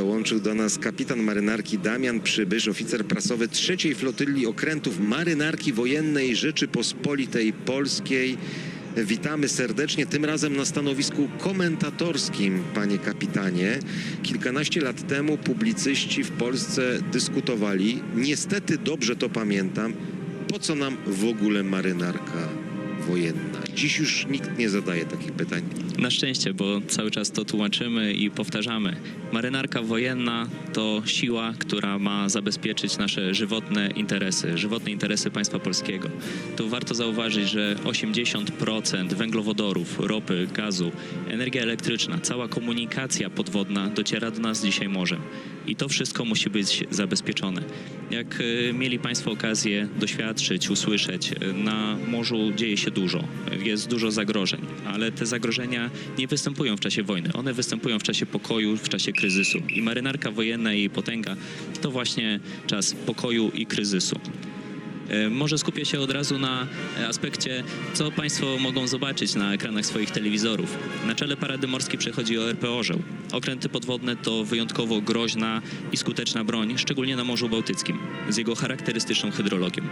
dołączył do nas kapitan marynarki Damian Przybysz, oficer prasowy trzeciej flotyli okrętów marynarki wojennej Rzeczypospolitej Polskiej. Witamy serdecznie, tym razem na stanowisku komentatorskim, panie kapitanie. Kilkanaście lat temu publicyści w Polsce dyskutowali, niestety dobrze to pamiętam, po co nam w ogóle marynarka wojenna. Dziś już nikt nie zadaje takich pytań. Na szczęście, bo cały czas to tłumaczymy i powtarzamy. Marynarka wojenna to siła, która ma zabezpieczyć nasze żywotne interesy, żywotne interesy państwa polskiego. Tu warto zauważyć, że 80% węglowodorów, ropy, gazu, energia elektryczna, cała komunikacja podwodna dociera do nas dzisiaj morzem. I to wszystko musi być zabezpieczone. Jak y, mieli Państwo okazję doświadczyć, usłyszeć, y, na morzu dzieje się dużo, jest dużo zagrożeń, ale te zagrożenia nie występują w czasie wojny, one występują w czasie pokoju, w czasie kryzysu. I marynarka wojenna i jej potęga to właśnie czas pokoju i kryzysu. E, Może skupię się od razu na e, aspekcie, co Państwo mogą zobaczyć na ekranach swoich telewizorów. Na czele Parady Morskiej przechodzi ORP Orzeł. Okręty podwodne to wyjątkowo groźna i skuteczna broń, szczególnie na Morzu Bałtyckim, z jego charakterystyczną hydrologią.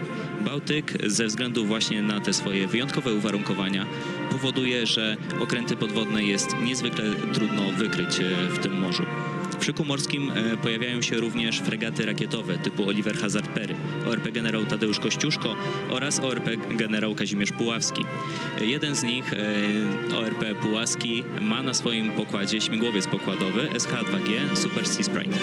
Bałtyk ze względu właśnie na te swoje wyjątkowe uwarunkowania powoduje, że okręty podwodne jest niezwykle trudno wykryć e, w tym morzu. W szyku morskim e, pojawiają się również fregaty rakietowe typu Oliver Hazard Perry, ORP generał Tadeusz Kościuszko oraz ORP generał Kazimierz Puławski. Jeden z nich, e, ORP Puławski, ma na swoim pokładzie śmigłowiec pokładowy SH-2G Super Sea Sprite.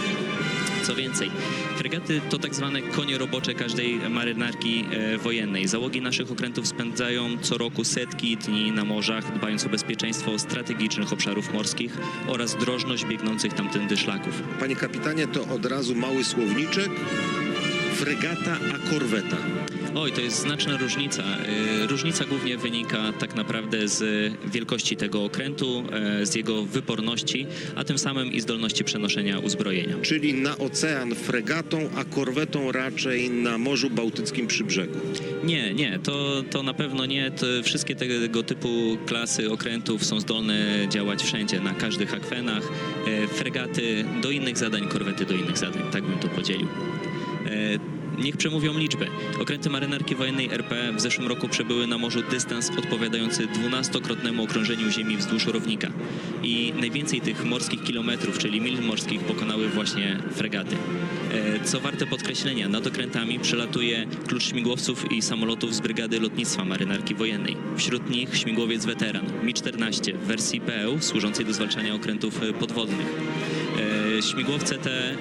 Co więcej, fregaty to tak zwane konie robocze każdej marynarki e, wojennej. Załogi naszych okrętów spędzają co roku setki dni na morzach, dbając o bezpieczeństwo strategicznych obszarów morskich oraz drożność biegnących tamtędy szlaków. Panie kapitanie, to od razu mały słowniczek. Fregata a korweta. Oj, to jest znaczna różnica. E, Różnica głównie wynika tak naprawdę z wielkości tego okrętu, e, z jego wyporności, a tym samym i zdolności przenoszenia uzbrojenia. Czyli na ocean fregatą, a korwetą raczej na Morzu Bałtyckim przy brzegu. Nie, nie, to, to na pewno nie. To wszystkie tego typu klasy okrętów są zdolne działać wszędzie, na każdych akwenach. E, fregaty do innych zadań, korwety do innych zadań, tak bym to podzielił. E, Niech przemówią liczby. Okręty marynarki wojennej RP w zeszłym roku przebyły na morzu dystans odpowiadający 12-krotnemu okrążeniu Ziemi wzdłuż równika. I najwięcej tych morskich kilometrów, czyli mil morskich, pokonały właśnie fregaty. E, Co warte podkreślenia, nad okrętami przelatuje klucz śmigłowców i samolotów z Brygady Lotnictwa Marynarki Wojennej. Wśród nich śmigłowiec weteran Mi-14 w wersji PL służącej do zwalczania okrętów podwodnych. E, Śmigłowce te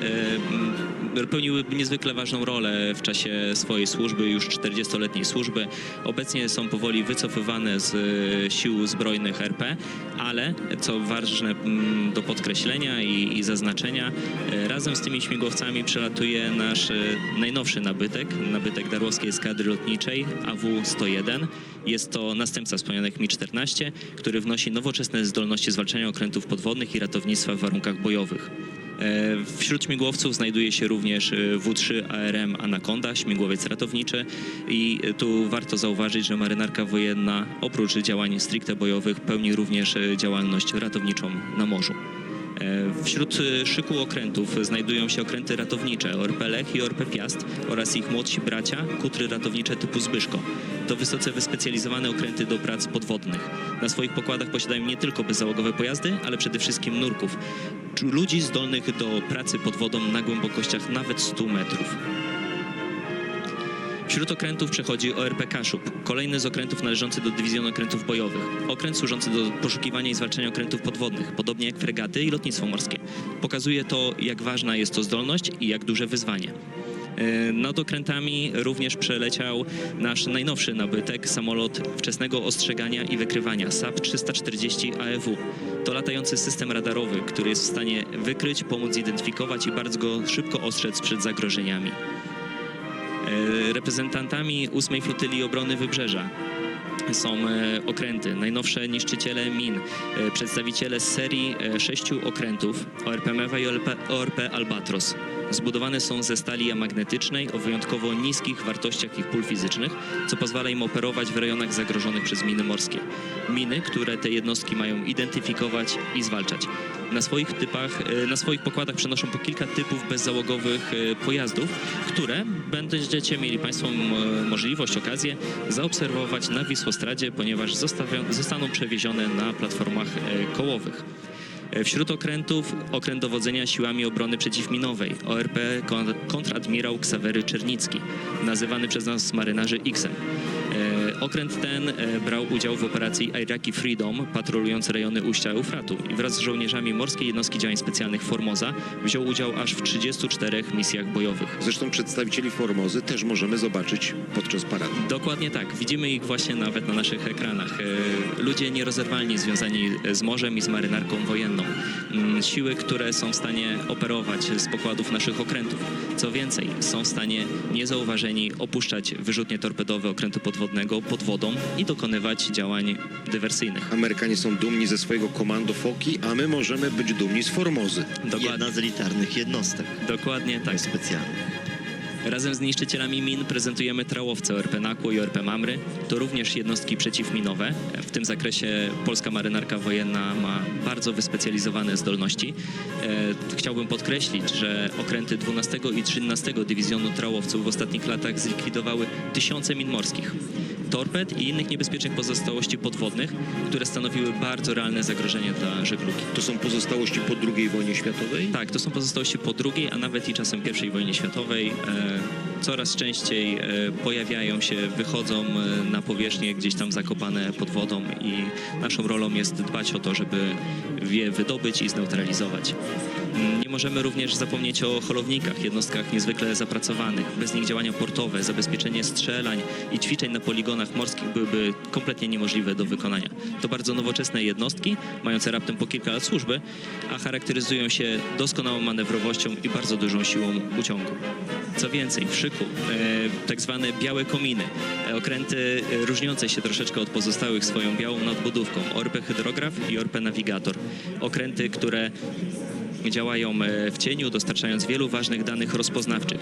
pełniły niezwykle ważną rolę w czasie swojej służby, już 40-letniej służby. Obecnie są powoli wycofywane z e, sił zbrojnych RP, ale co ważne m, do podkreślenia i, i zaznaczenia, e, razem z tymi śmigłowcami przelatuje nasz e, najnowszy nabytek, nabytek Darłowskiej Eskadry Lotniczej AW-101. Jest to następca wspomnianych Mi-14, który wnosi nowoczesne zdolności zwalczania okrętów podwodnych i ratownictwa w warunkach bojowych. E, Wśród śmigłowców znajduje się również e, W3 ARM Anaconda, śmigłowiec ratowniczy i e, tu warto zauważyć, że marynarka wojenna oprócz działań stricte bojowych pełni również działalność ratowniczą na morzu. E, Wśród szyku okrętów znajdują się okręty ratownicze ORP Lech i ORP Piast oraz ich młodsi bracia, kutry ratownicze typu Zbyszko. To wysoce wyspecjalizowane okręty do prac podwodnych. Na swoich pokładach posiadają nie tylko bezzałogowe pojazdy, ale przede wszystkim nurków. Ludzi zdolnych do pracy pod wodą na głębokościach nawet 100 metrów. Wśród okrętów przechodzi ORP Kaszub, kolejny z okrętów należący do dywizjonu okrętów bojowych. Okręt służący do poszukiwania i zwalczania okrętów podwodnych, podobnie jak fregaty i lotnictwo morskie. Pokazuje to, jak ważna jest to zdolność i jak duże wyzwanie. E, Nad okrętami również przeleciał nasz najnowszy nabytek, samolot wczesnego ostrzegania i wykrywania SAP 340 AEW. To latający system radarowy, który jest w stanie wykryć, pomóc zidentyfikować i bardzo szybko ostrzec przed zagrożeniami. E, Reprezentantami 8 Flotyli Obrony Wybrzeża. Są e, okręty, najnowsze niszczyciele min, e, przedstawiciele z serii sześciu okrętów. ORP Mewa i ORP Albatros. Zbudowane są ze stali amagnetycznej o wyjątkowo niskich wartościach ich pól fizycznych, co pozwala im operować w rejonach zagrożonych przez miny morskie. Miny, które te jednostki mają identyfikować i zwalczać. Na swoich typach, e, na swoich pokładach przenoszą po kilka typów bezzałogowych e, pojazdów, które będziecie mieli Państwo możliwość, okazję zaobserwować na Wisłostradzie, ponieważ zostaną przewiezione na platformach e, kołowych. Wśród okrętów okręt dowodzenia siłami obrony przeciwminowej ORP kon- kontradmirał Ksawery Czernicki, nazywany przez nas marynarzy X-em. E, Okręt ten e, brał udział w operacji Iraqi Freedom, patrolując rejony ujścia Eufratu i wraz z żołnierzami Morskiej Jednostki Działań Specjalnych Formoza wziął udział aż w 34 misjach bojowych. Zresztą przedstawicieli Formozy też możemy zobaczyć podczas parady. Dokładnie tak. Widzimy ich właśnie nawet na naszych ekranach. E, Ludzie nierozerwalnie związani z morzem i z marynarką wojenną. Mm, Siły, które są w stanie operować z pokładów naszych okrętów. Co więcej, są w stanie niezauważeni opuszczać wyrzutnie torpedowe okrętu podwodnego pod wodą i dokonywać działań dywersyjnych. Amerykanie są dumni ze swojego komando Foki, a my możemy być dumni z Formozy. Dokładnie, Jedna z elitarnych jednostek dokładnie tak. specjalnych. Razem z niszczycielami min prezentujemy trałowce ORP Nakło i ORP Mamry. To również jednostki przeciwminowe. W tym zakresie polska marynarka wojenna ma bardzo wyspecjalizowane zdolności. E, Chciałbym podkreślić, że okręty 12 i 13 Dywizjonu Trałowców w ostatnich latach zlikwidowały tysiące min morskich. Torped i innych niebezpiecznych pozostałości podwodnych, które stanowiły bardzo realne zagrożenie dla żeglugi. To są pozostałości po II wojnie światowej? Tak, to są pozostałości po II, a nawet i czasem I wojnie światowej. E, coraz częściej e, pojawiają się, wychodzą e, na powierzchnię gdzieś tam zakopane pod wodą i naszą rolą jest dbać o to, żeby je wydobyć i zneutralizować. Nie możemy również zapomnieć o holownikach, jednostkach niezwykle zapracowanych. Bez nich działania portowe, zabezpieczenie strzelań i ćwiczeń na poligonach morskich byłyby kompletnie niemożliwe do wykonania. To bardzo nowoczesne jednostki, mające raptem po kilka lat służby, a charakteryzują się doskonałą manewrowością i bardzo dużą siłą uciągu. Co więcej, w szyku e, tak zwane białe kominy, e, okręty e, różniące się troszeczkę od pozostałych swoją białą nadbudówką, ORP Hydrograf i ORP Navigator. Okręty, które działają w cieniu, dostarczając wielu ważnych danych rozpoznawczych.